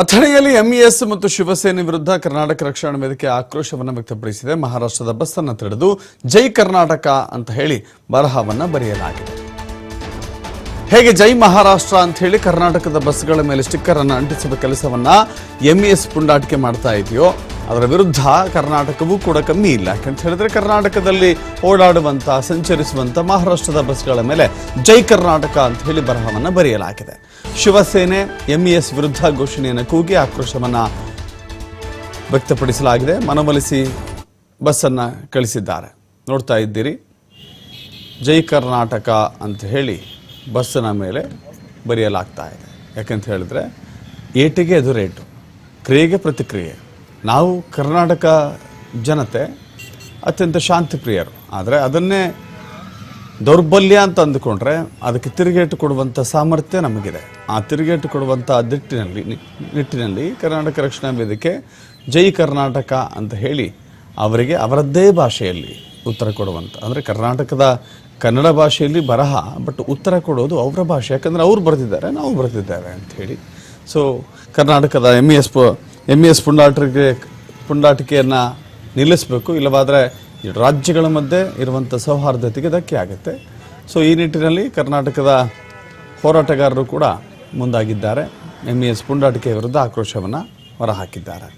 ಅಥಣಿಯಲ್ಲಿ MES ಮತ್ತು ಶಿವಸೇನೆ ವಿರುದ್ಧ ಕರ್ನಾಟಕ ರಕ್ಷಣಾ ವೇದಿಕೆ ಆಕ್ರೋಶವನ್ನು ವ್ಯಕ್ತಪಡಿಸಿದೆ. ಮಹಾರಾಷ್ಟ್ರದ ಬಸ್ ಅನ್ನು ತಡೆದು ಜೈ ಕರ್ನಾಟಕ ಅಂತ ಹೇಳಿ ಬರಹವನ್ನ ಬರೆಯಲಾಗಿದೆ. ಹೇಗೆ ಜೈ ಮಹಾರಾಷ್ಟ್ರ ಅಂತ ಹೇಳಿ ಕರ್ನಾಟಕದ ಬಸ್ಗಳ ಮೇಲೆ ಸ್ಟಿಕ್ಕರ್ ಅನ್ನು ಅಂಟಿಸುವ ಕೆಲಸವನ್ನ ಎಂಇಎಸ್ ಪುಂಡಾಟಿಕೆ ಮಾಡ್ತಾ ಇದೆಯೋ ಅದರ ವಿರುದ್ಧ ಕರ್ನಾಟಕವೂ ಕೂಡ ಕಮ್ಮಿ ಇಲ್ಲ. ಯಾಕಂತ ಹೇಳಿದ್ರೆ ಕರ್ನಾಟಕದಲ್ಲಿ ಓಡಾಡುವಂಥ ಸಂಚರಿಸುವಂಥ ಮಹಾರಾಷ್ಟ್ರದ ಬಸ್ಗಳ ಮೇಲೆ ಜೈ ಕರ್ನಾಟಕ ಅಂತ ಹೇಳಿ ಬರಹವನ್ನ ಬರೆಯಲಾಗಿದೆ. ಶಿವಸೇನೆ ಎಂಇಎಸ್ ವಿರುದ್ಧ ಘೋಷಣೆಯನ್ನು ಕೂಗಿ ಆಕ್ರೋಶವನ್ನ ವ್ಯಕ್ತಪಡಿಸಲಾಗಿದೆ. ಮನವೊಲಿಸಿ ಬಸ್ಸನ್ನು ಕಳಿಸಿದ್ದಾರೆ. ನೋಡ್ತಾ ಇದ್ದೀರಿ. ಜೈ ಕರ್ನಾಟಕ ಅಂತ ಹೇಳಿ ಬಸ್ಸಿನ ಮೇಲೆ ಬರೆಯಲಾಗ್ತಾ ಇದೆ. ಯಾಕಂತ ಹೇಳಿದ್ರೆ ಏಟಿಗೆ ಅದು ರೇಟು ಕ್ರಿಯೆಗೆ ಪ್ರತಿಕ್ರಿಯೆ. ನಾವು ಕರ್ನಾಟಕ ಜನತೆ ಅತ್ಯಂತ ಶಾಂತಿಪ್ರಿಯರು. ಆದರೆ ಅದನ್ನೇ ದೌರ್ಬಲ್ಯ ಅಂತ ಅಂದುಕೊಂಡ್ರೆ ಅದಕ್ಕೆ ತಿರುಗೇಟು ಕೊಡುವಂಥ ಸಾಮರ್ಥ್ಯ ನಮಗಿದೆ. ಆ ತಿರುಗೇಟು ಕೊಡುವಂಥ ದಿಟ್ಟಿನಲ್ಲಿ ನಿಟ್ಟಿನಲ್ಲಿ ಕರ್ನಾಟಕ ರಕ್ಷಣಾ ವೇದಿಕೆ ಜೈ ಕರ್ನಾಟಕ ಅಂತ ಹೇಳಿ ಅವರಿಗೆ ಅವರದ್ದೇ ಭಾಷೆಯಲ್ಲಿ ಉತ್ತರ ಕೊಡುವಂಥ ಅಂದರೆ ಕರ್ನಾಟಕದ ಕನ್ನಡ ಭಾಷೆಯಲ್ಲಿ ಬರಹ, ಬಟ್ ಉತ್ತರ ಕೊಡೋದು ಅವರ ಭಾಷೆ. ಯಾಕಂದರೆ ಅವ್ರು ಬರೆದಿದ್ದಾರೆ, ನಾವು ಬರೆದಿದ್ದೇವೆ ಅಂತ ಹೇಳಿ. ಸೊ ಕರ್ನಾಟಕದ M E S M S ಪುಂಡಾಟಿಕೆ ಪುಂಡಾಟಿಕೆಯನ್ನು ನಿಲ್ಲಿಸಬೇಕು. ಇಲ್ಲವಾದರೆ ರಾಜ್ಯಗಳ ಮಧ್ಯೆ ಇರುವಂಥ ಸೌಹಾರ್ದತೆಗೆ ಧಕ್ಕೆ ಆಗುತ್ತೆ. ಸೊ ಈ ನಿಟ್ಟಿನಲ್ಲಿ ಕರ್ನಾಟಕದ ಹೋರಾಟಗಾರರು ಕೂಡ ಮುಂದಾಗಿದ್ದಾರೆ. ಎಂ ಎಸ್ ಪುಂಡಾಟಿಕೆ ವಿರುದ್ಧ ಆಕ್ರೋಶವನ್ನು ಹೊರಹಾಕಿದ್ದಾರೆ.